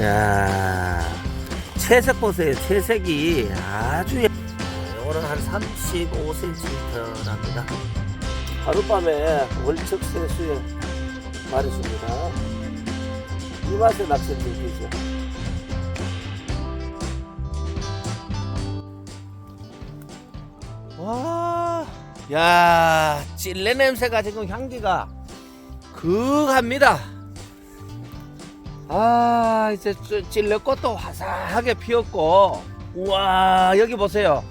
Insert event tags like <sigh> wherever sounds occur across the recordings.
야 채색 보세요. 채색이 아주 예. 이거는 한 35cm랍니다. 하룻밤에 월척 세수에 말했습니다. 이 맛에 낚시를 즐기죠. 와, 야, 찔레 냄새가 지금 향기가 그합니다. 아, 이제 찌- 찔레꽃도 화사하게 피었고, 우와, 여기 보세요.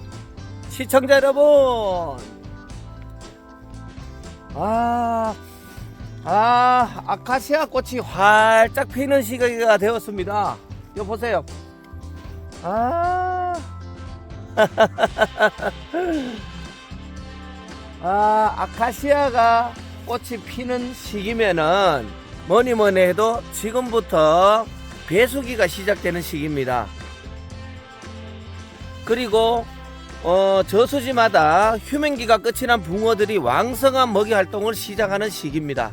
시청자 여러분. 아, 아, 아카시아 꽃이 활짝 피는 시기가 되었습니다. 이거 보세요. 아, <laughs> 아, 아카시아가 꽃이 피는 시기면은 뭐니 뭐니 해도 지금부터 배수기가 시작되는 시기입니다. 그리고 어, 저수지마다 휴men기가 끝이 난 붕어들이 왕성한 먹이 활동을 시작하는 시기입니다.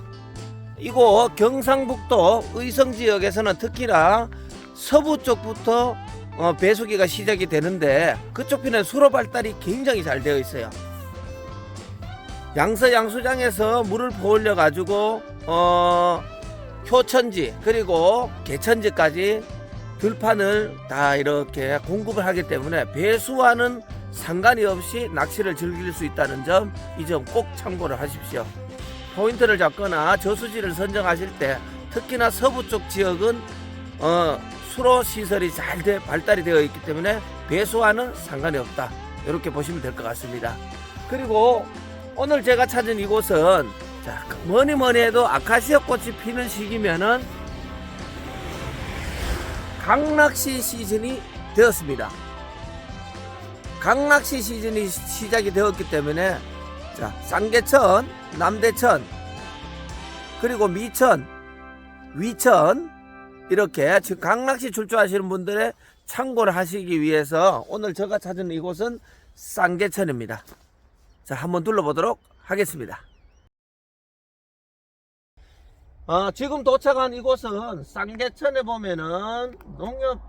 이곳 경상북도 의성 지역에서는 특히나 서부 쪽부터 어, 배수기가 시작이 되는데 그쪽 편에 수로 발달이 굉장히 잘 되어 있어요. 양서 양수장에서 물을 보올려 가지고 어 효천지 그리고 개천지까지 들판을 다 이렇게 공급을 하기 때문에 배수와는 상관이 없이 낚시를 즐길 수 있다는 점 이 점 꼭 참고를 하십시오. 포인트를 잡거나 저수지를 선정하실 때 특히나 서부 쪽 지역은 어, 수로 시설이 잘 돼, 발달이 되어 있기 때문에 배수와는 상관이 없다. 이렇게 보시면 될 것 같습니다. 그리고 오늘 제가 찾은 이곳은 자, 뭐니 뭐니 해도 아카시아 꽃이 피는 시기면은 강낚시 시즌이 되었습니다. 강낚시 시즌이 시작이 되었기 때문에 자, 쌍계천, 남대천, 그리고 미천, 위천 이렇게 즉 강낚시 출조하시는 분들의 참고를 하시기 위해서 오늘 제가 찾은 이곳은 쌍계천입니다. 자, 한번 둘러보도록 하겠습니다. 어, 지금 도착한 이곳은 쌍계천에 보면은 농협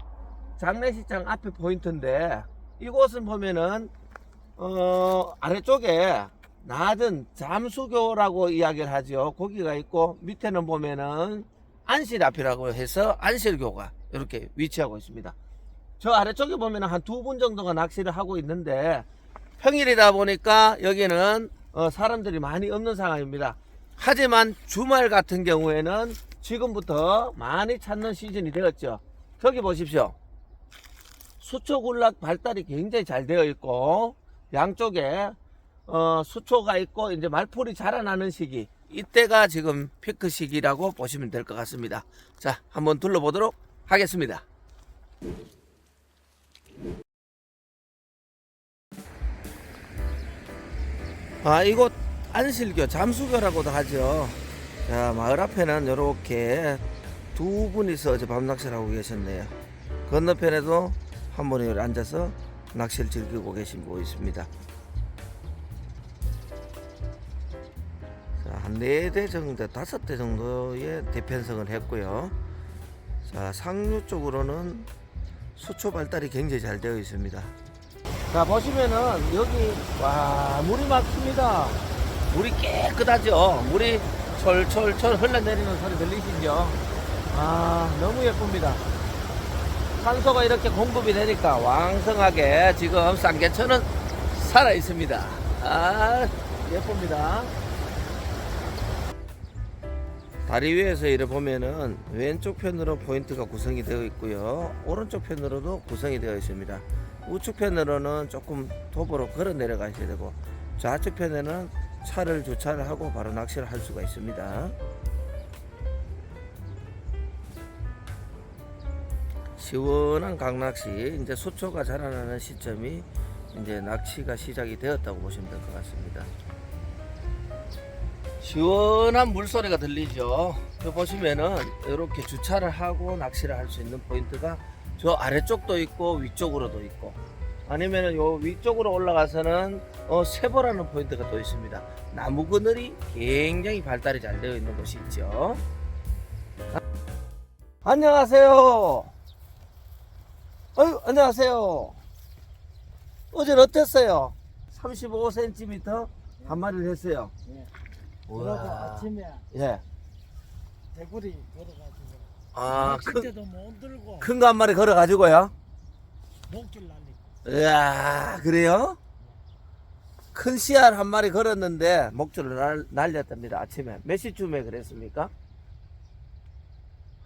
장례식장 앞에 포인트인데 이곳은 보면은 어, 아래쪽에 낮은 잠수교라고 이야기를 하죠. 거기가 있고 밑에는 보면은 안실 앞이라고 해서 안실교가 이렇게 위치하고 있습니다. 저 아래쪽에 보면은 한두 분 정도가 낚시를 하고 있는데 평일이다 보니까 여기는 어, 사람들이 많이 없는 상황입니다. 하지만 주말 같은 경우에는 지금부터 많이 찾는 시즌이 되었죠. 저기 보십시오. 수초 군락 발달이 굉장히 잘 되어 있고 양쪽에 어, 수초가 있고 이제 말풀이 자라나는 시기 이때가 지금 피크 시기라고 보시면 될 것 같습니다. 자, 한번 둘러보도록 하겠습니다. 아, 이곳 안실교, 잠수교라고도 하죠. 자, 마을 앞에는 이렇게 두 분이서 어제 밤 낚시를 하고 계셨네요. 건너편에도 한 분이 앉아서 낚시를 즐기고 계시고 있습니다. 자, 한 네 대 정도, 다섯 대 정도의 대편성을 했고요. 자, 상류 쪽으로는 수초 발달이 굉장히 잘 되어 있습니다. 자, 보시면은 여기 와 물이 막힙니다. 물이 깨끗하죠. 물이 철철철 흘러내리는 소리 들리시죠? 아, 너무 예쁩니다. 산소가 이렇게 공급이 되니까 왕성하게 지금 쌍계천은 살아 있습니다. 아, 예쁩니다. 다리 위에서 이래 보면은 왼쪽 편으로 포인트가 구성이 되어 있고요. 오른쪽 편으로도 구성이 되어 있습니다. 우측 편으로는 조금 도보로 걸어 내려가셔야 되고 좌측 편에는 차를 주차를 하고 바로 낚시를 할 수가 있습니다. 시원한 강낚시 이제 수초가 자라나는 시점이 이제 낚시가 시작이 되었다고 보시면 될 것 같습니다. 시원한 물소리가 들리죠. 여기 보시면은 이렇게 주차를 하고 낚시를 할 수 있는 포인트가 저 아래쪽도 있고 위쪽으로도 있고 아니면은 요 위쪽으로 올라가서는 어, 세보라는 포인트가 또 있습니다. 나무 그늘이 굉장히 발달이 잘 되어 있는 곳이 있죠. 안녕하세요. 어유 안녕하세요. 어제는 어땠어요? 35cm 한 마리를 했어요. 예. 그러고 아침에 예. 대구리 걸어가지고 아, 큰, 못 들고 큰거 한 마리 걸어가지고요. 목줄 날 이야, 그래요? 큰 씨알 한 마리 걸었는데 목줄을 날, 날렸답니다. 아침에. 몇 시쯤에 그랬습니까?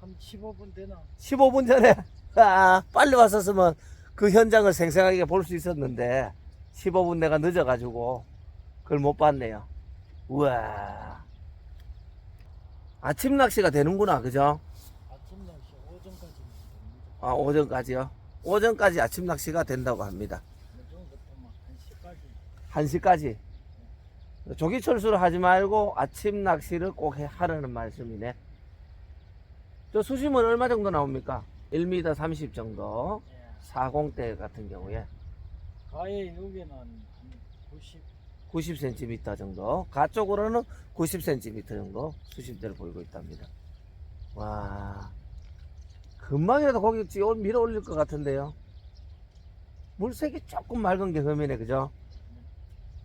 한 15분 되나 15분 전에. 아, 빨리 왔었으면 그 현장을 생생하게 볼 수 있었는데 15분 내가 늦어가지고 그걸 못 봤네요. 우와. 아침 낚시가 되는구나, 그죠? 아침 낚시 오전까지 됩니다. 아, 오전까지요? 오전까지 아침 낚시가 된다고 합니다. 오전부터 막 1시까지 1시까지. 조기 철수를 하지 말고 아침 낚시를 꼭 해- 하라는 말씀이네. 저 수심은 얼마 정도 나옵니까? 1m 30 정도. 예. 40대 같은 경우에 가해 여기는 한 90, 90cm 정도. 가 쪽으로는 90cm 정도 수심대를 보이고 있답니다. 와. 금방이라도 거기 찌- 밀어 올릴 것 같은데요. 물색이 조금 맑은 게 흠이네, 그죠?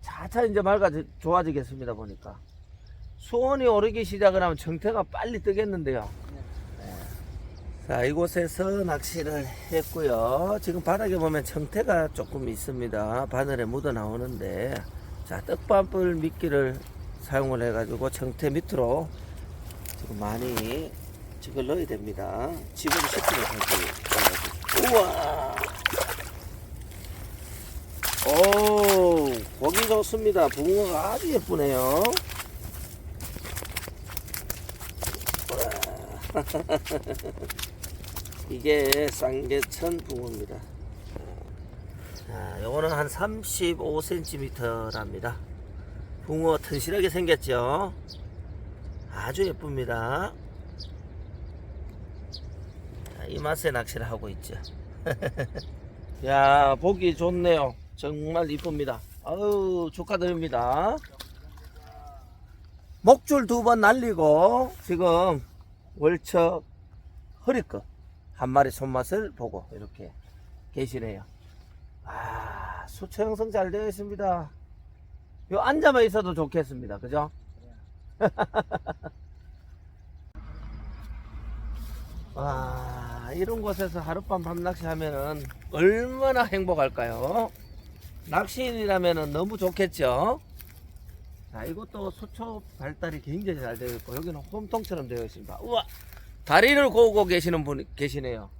차차 이제 맑아지, 좋아지겠습니다, 보니까. 수온이 오르기 시작을 하면 정태가 빨리 뜨겠는데요. 네. 자, 이곳에서 낚시를 했고요. 지금 바닥에 보면 정태가 조금 있습니다. 바늘에 묻어 나오는데, 자, 떡밥을 미끼를 사용을 해가지고 정태 밑으로 지금 많이 집을 넣어야 됩니다. 집을 시키는 상태. 우와! 오, 보기 좋습니다. 붕어가 아주 예쁘네요. <laughs> 이게 쌍계천 붕어입니다. 자, 요거는 한 35cm랍니다. 붕어 튼실하게 생겼죠? 아주 예쁩니다. 자, 이 맛에 낚시를 하고 있죠. <laughs> 야, 보기 좋네요. 정말 이쁩니다. 아유, 축하드립니다. 목줄 두 번 날리고, 지금 월척 허리끝 한 마리 손맛을 보고 이렇게 계시네요. 아, 수초 형성 잘 되어 있습니다. 요 앉아만 있어도 좋겠습니다. 그죠? <laughs> 와, 이런 곳에서 하룻밤 밤낚시 하면은 얼마나 행복할까요? 낚시인이라면은 너무 좋겠죠? 자, 이것도 수초 발달이 굉장히 잘 되어 있고, 여기는 홈통처럼 되어 있습니다. 우와! 다리를 고고 계시는 분 계시네요.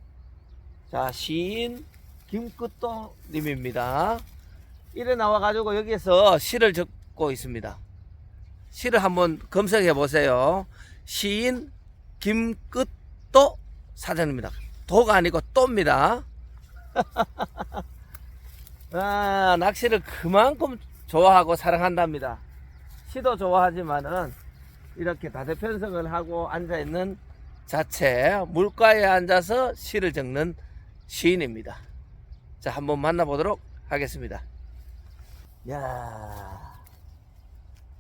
자, 시인 김끝도 님입니다. 이래 나와가지고 여기에서 시를 적고 있습니다. 시를 한번 검색해 보세요. 시인 김끝도 사전입니다. 도가 아니고 또입니다. <laughs> 아, 낚시를 그만큼 좋아하고 사랑한답니다. 시도 좋아하지만은 이렇게 다대편성을 하고 앉아 있는 자체 물가에 앉아서 시를 적는 시인입니다. 자, 한번 만나보도록 하겠습니다. 야,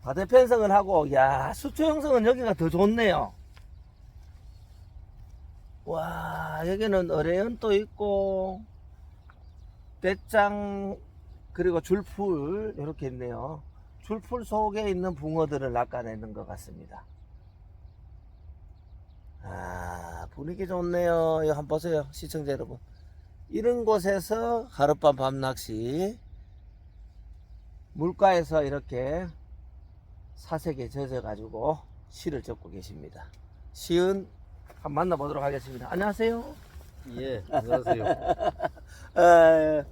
바대편성을 하고, 야, 수초 형성은 여기가 더 좋네요. 와, 여기는 어레연도 있고, 대장, 그리고 줄풀, 이렇게 있네요. 줄풀 속에 있는 붕어들을 낚아내는 것 같습니다. 아, 분위기 좋네요. 이거 한번 보세요. 시청자 여러분. 이런 곳에서 하룻밤 밤낚시. 물가에서 이렇게 사색에 젖어 가지고 시를 적고 계십니다. 시은 한번 만나보도록 하겠습니다. 안녕하세요. 예, 안녕하세요. <laughs> 에,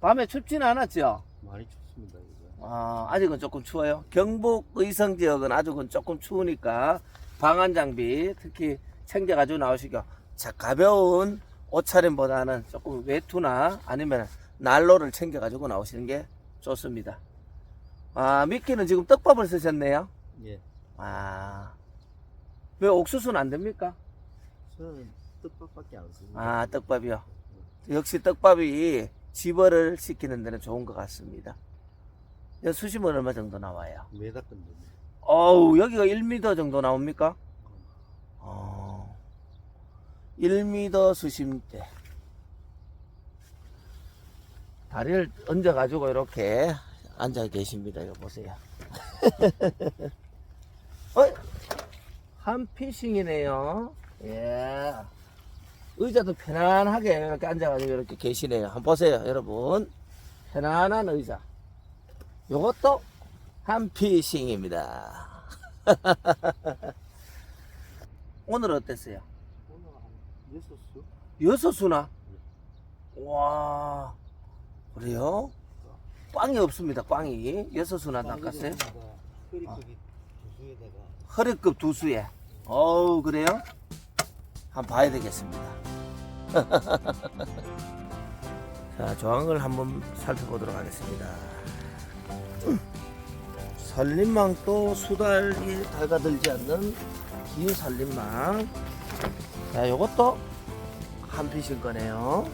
밤에 춥지는 않았죠? 많이 춥습니다, 이거. 아, 아직은 조금 추워요. 경북 의성 지역은 아직은 조금 추우니까 방한 장비 특히 챙겨가지고 나오시고 자 가벼운 옷차림보다는 조금 외투나 아니면 난로를 챙겨가지고 나오시는 게 좋습니다. 아 미끼는 지금 떡밥을 쓰셨네요. 예. 아. 왜 옥수수는 안 됩니까? 저는 떡밥밖에 안 씁니다. 아, 떡밥이요. 역시 떡밥이 집어를 시키는 데는 좋은 것 같습니다. 수심은 얼마 정도 나와요? 메다 건입니다. 어우, 여기가 1m 정도 나옵니까? 어. 1m 수심대. 다리를 얹어가지고 이렇게 앉아 계십니다. 이거 보세요. <laughs> 어? 한 피싱이네요. 예. 의자도 편안하게 이렇게 앉아가지고 이렇게 계시네요. 한번 보세요, 여러분. 편안한 의자. 요것도 한 피싱입니다. 오늘 어땠어요? 오늘 한 여섯 수나? 와, 그래요? 꽝이 없습니다, 꽝이. 여섯 수나 두 수에다가 허리급 두 수에. 어우, 그래요? 한번 봐야 되겠습니다. <laughs> 자, 조항을 한번 살펴보도록 하겠습니다. 살림망도 수달이 달가들지 않는 긴 살림망. 자, 요것도 한 피실 거네요.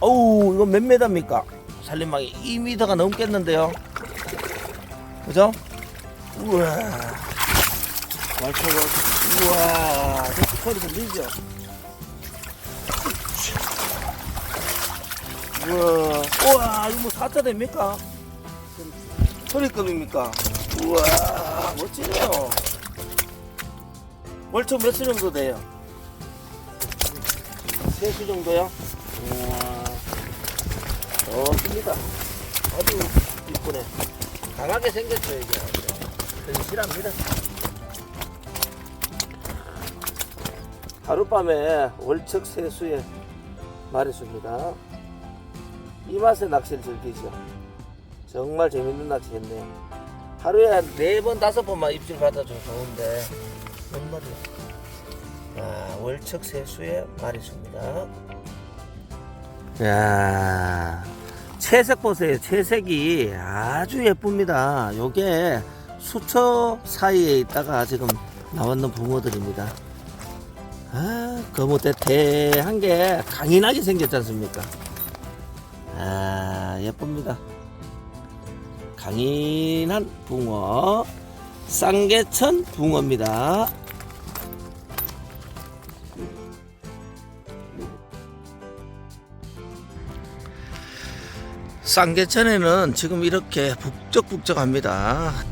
어우, 이거 몇 메다입니까? 살림망이 2미터가 넘겠는데요. 그죠? 우와. 말초가, 우와. 저 소리 들리죠? 우와. 우와, 이거 뭐 4차 됩니까? 소리급입니까? 우와, 멋지네요. 월초 몇 수 정도 돼요? 세 수 정도요? 우와. 좋습니다. 아주 이쁘네. 강하게 생겼죠, 이게. 근실합니다. 하룻밤에 월척 세수에 말했습니다. 이 맛에 낚시를 즐기죠. 정말 재밌는 낚시였네요. 하루에 한네 번, 다섯 번만 입질 받아줘도 좋은데, 몇 마리? 아, 월척 세수에 말했습니다. 야 채색 보세요. 채색이 아주 예쁩니다. 요게 수초 사이에 있다가 지금 나왔는 붕어들입니다. 아, 거무대 대한 게 강인하게 생겼지 않습니까? 아, 예쁩니다. 강인한 붕어, 쌍계천 붕어입니다. 쌍계천에는 지금 이렇게 북적북적합니다.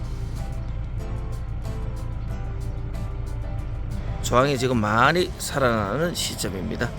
조항이 지금 많이 살아나는 시점입니다.